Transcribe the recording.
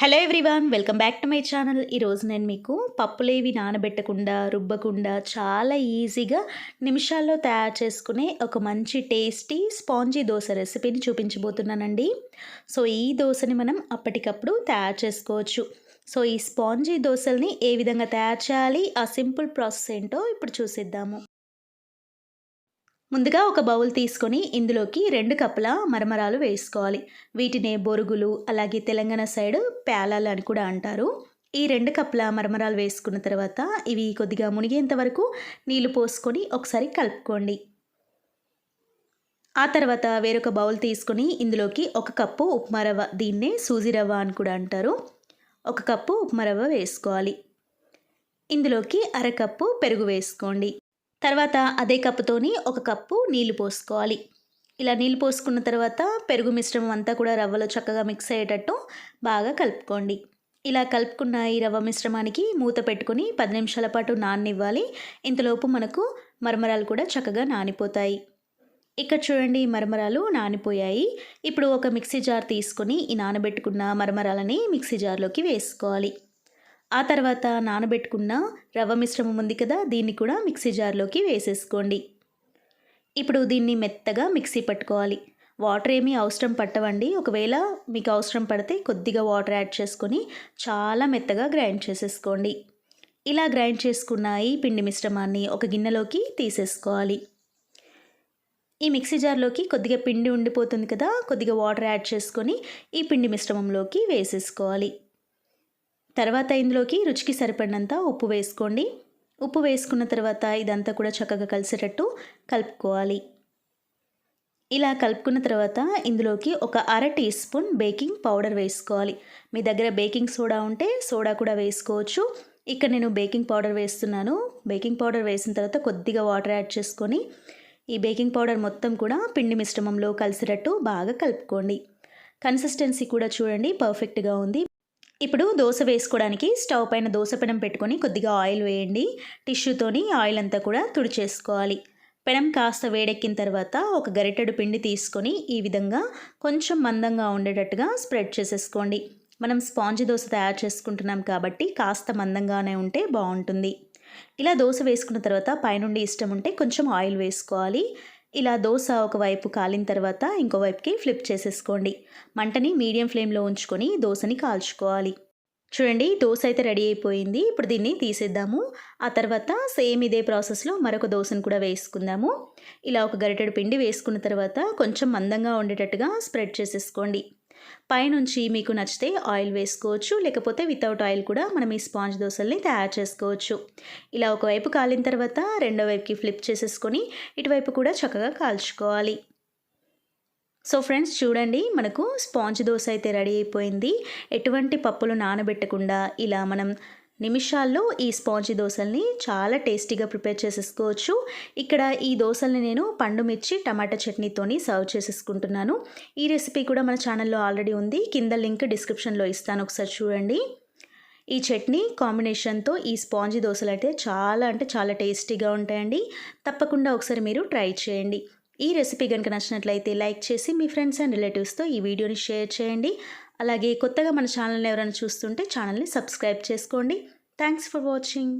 Hello everyone welcome back to my channel ఈరోజు నేను మీకు పప్పులేవి నానబెట్టకుండా రుబ్బకుండా చాలా ఈజీగా నిమిషాల్లో తయారు చేసుకునే ఒక మంచి టేస్టీ స్పాంజీ దోశ రెసిపీని చూపించబోతున్నానండి. సో ఈ దోశని మనం అప్పటికప్పుడు తయారు చేసుకోవచ్చు. సో ఈ స్పాంజీ దోశల్ని ఏ విధంగా తయారు చేయాలి ఆ సింపుల్ ప్రాసెస్ ఏంటో ఇప్పుడు చూసిద్దాము. ముందుగా ఒక బౌల్ తీసుకొని ఇందులోకి రెండు కప్పుల మరమరాలు వేసుకోవాలి. వీటినే బొరుగులు అలాగే తెలంగాణ సైడ్ పేలాలు అని కూడా అంటారు. ఈ రెండు కప్పుల మరమరాలు వేసుకున్న తర్వాత ఇవి కొద్దిగా మునిగేంత వరకు నీళ్ళు పోసుకొని ఒకసారి కలుపుకోండి. ఆ తర్వాత వేరొక బౌల్ తీసుకొని ఇందులోకి ఒక కప్పు ఉప్మా రవ్వ దీన్నే సూజీ రవ్వ అని కూడా అంటారు. ఒక కప్పు ఉప్మా రవ్వ వేసుకోవాలి. ఇందులోకి అరకప్పు పెరుగు వేసుకోండి. తర్వాత అదే కప్పుతోని ఒక కప్పు నీళ్ళు పోసుకోవాలి. ఇలా నీళ్ళు పోసుకున్న తర్వాత పెరుగు మిశ్రమం అంతా కూడా రవ్వలో చక్కగా మిక్స్ అయ్యేటట్టు బాగా కలుపుకోండి. ఇలా కలుపుకున్న ఈ రవ్వ మిశ్రమానికి మూత పెట్టుకుని పది నిమిషాల పాటు నాననివ్వాలి. ఇంతలోపు మనకు మరమరాలు కూడా చక్కగా నానిపోతాయి. ఇక్కడ చూడండి మరమరాలు నానిపోయాయి. ఇప్పుడు ఒక మిక్సీ జార్ తీసుకొని ఈ నానబెట్టుకున్న మరమరాలని మిక్సీ జార్లోకి వేసుకోవాలి. ఆ తర్వాత నానబెట్టుకున్న రవ్వ మిశ్రమం ఉంది కదా దీన్ని కూడా మిక్సీ జార్లోకి వేసేసుకోండి. ఇప్పుడు దీన్ని మెత్తగా మిక్సీ పట్టుకోవాలి. వాటర్ ఏమీ అవసరం పట్టవండి. ఒకవేళ మీకు అవసరం పడితే కొద్దిగా వాటర్ యాడ్ చేసుకొని చాలా మెత్తగా గ్రైండ్ చేసేసుకోండి. ఇలా గ్రైండ్ చేసుకున్న ఈ పిండి మిశ్రమాన్ని ఒక గిన్నెలోకి తీసేసుకోవాలి. ఈ మిక్సీ జార్లోకి కొద్దిగా పిండి ఉండిపోతుంది కదా కొద్దిగా వాటర్ యాడ్ చేసుకొని ఈ పిండి మిశ్రమంలోకి వేసేసుకోవాలి. తర్వాత ఇందులోకి రుచికి సరిపడినంత ఉప్పు వేసుకోండి. ఉప్పు వేసుకున్న తర్వాత ఇదంతా కూడా చక్కగా కలిసేటట్టు కలుపుకోవాలి. ఇలా కలుపుకున్న తర్వాత ఇందులోకి ఒక అర టీ స్పూన్ బేకింగ్ పౌడర్ వేసుకోవాలి. మీ దగ్గర బేకింగ్ సోడా ఉంటే సోడా కూడా వేసుకోవచ్చు. ఇక్కడ నేను బేకింగ్ పౌడర్ వేస్తున్నాను. బేకింగ్ పౌడర్ వేసిన తర్వాత కొద్దిగా వాటర్ యాడ్ చేసుకొని ఈ బేకింగ్ పౌడర్ మొత్తం కూడా పిండి మిశ్రమంలో కలిసేటట్టు బాగా కలుపుకోండి. కన్సిస్టెన్సీ కూడా చూడండి పర్ఫెక్ట్గా ఉంది. ఇప్పుడు దోశ వేసుకోవడానికి స్టవ్ పైన దోశ పెనం పెట్టుకొని కొద్దిగా ఆయిల్ వేయండి. టిష్యూతోని ఆయిల్ అంతా కూడా తుడిచేసుకోవాలి. పెనం కాస్త వేడెక్కిన తర్వాత ఒక గరిటెడు పిండి తీసుకొని ఈ విధంగా కొంచెం మందంగా ఉండేటట్టుగా స్ప్రెడ్ చేసేసుకోండి. మనం స్పాంజ్ దోశ తయారు చేసుకుంటున్నాం కాబట్టి కాస్త మందంగానే ఉంటే బాగుంటుంది. ఇలా దోశ వేసుకున్న తర్వాత పైనుండి ఇష్టం ఉంటే కొంచెం ఆయిల్ వేసుకోవాలి. ఇలా దోశ ఒకవైపు కాలిన తర్వాత ఇంకోవైపుకి ఫ్లిప్ చేసేసుకోండి. మంటని మీడియం ఫ్లేమ్లో ఉంచుకొని దోశని కాల్చుకోవాలి. చూడండి దోశ అయితే రెడీ అయిపోయింది. ఇప్పుడు దీన్ని తీసేద్దాము. ఆ తర్వాత సేమ్ ఇదే ప్రాసెస్లో మరొక దోశను కూడా వేసుకుందాము. ఇలా ఒక గరిటెడు పిండి వేసుకున్న తర్వాత కొంచెం మందంగా ఉండేటట్టుగా స్ప్రెడ్ చేసేసుకోండి. పైనుంచి మీకు నచ్చితే ఆయిల్ వేసుకోవచ్చు లేకపోతే వితౌట్ ఆయిల్ కూడా మనం ఈ స్పాంజ్ దోశల్ని తయారు చేసుకోవచ్చు. ఇలా ఒకవైపు కాలిన తర్వాత రెండో వైపుకి ఫ్లిప్ చేసేసుకొని ఇటువైపు కూడా చక్కగా కాల్చుకోవాలి. సో ఫ్రెండ్స్ చూడండి మనకు స్పాంజ్ దోశ అయితే రెడీ అయిపోయింది. ఎటువంటి పప్పులు నానబెట్టకుండా ఇలా మనం నిమిషాల్లో ఈ స్పాంజీ దోశల్ని చాలా టేస్టీగా ప్రిపేర్ చేసేసుకోవచ్చు. ఇక్కడ ఈ దోశల్ని నేను పండు మిర్చి టమాటా చట్నీతోని సర్వ్ చేసేసుకుంటున్నాను. ఈ రెసిపీ కూడా మన ఛానల్లో ఆల్రెడీ ఉంది. కింద లింక్ డిస్క్రిప్షన్లో ఇస్తాను. ఒకసారి చూడండి. ఈ చట్నీ కాంబినేషన్తో ఈ స్పాంజీ దోశలు అయితే చాలా అంటే చాలా టేస్టీగా ఉంటాయండి. తప్పకుండా ఒకసారి మీరు ట్రై చేయండి. ఈ రెసిపీ కనుక నచ్చినట్లయితే లైక్ చేసి మీ ఫ్రెండ్స్ అండ్ రిలేటివ్స్తో ఈ వీడియోని షేర్ చేయండి. అలాగే కొత్తగా మన ఛానల్ని ఎవరైనా చూస్తుంటే ఛానల్ని సబ్స్క్రైబ్ చేసుకోండి. Thanks for watching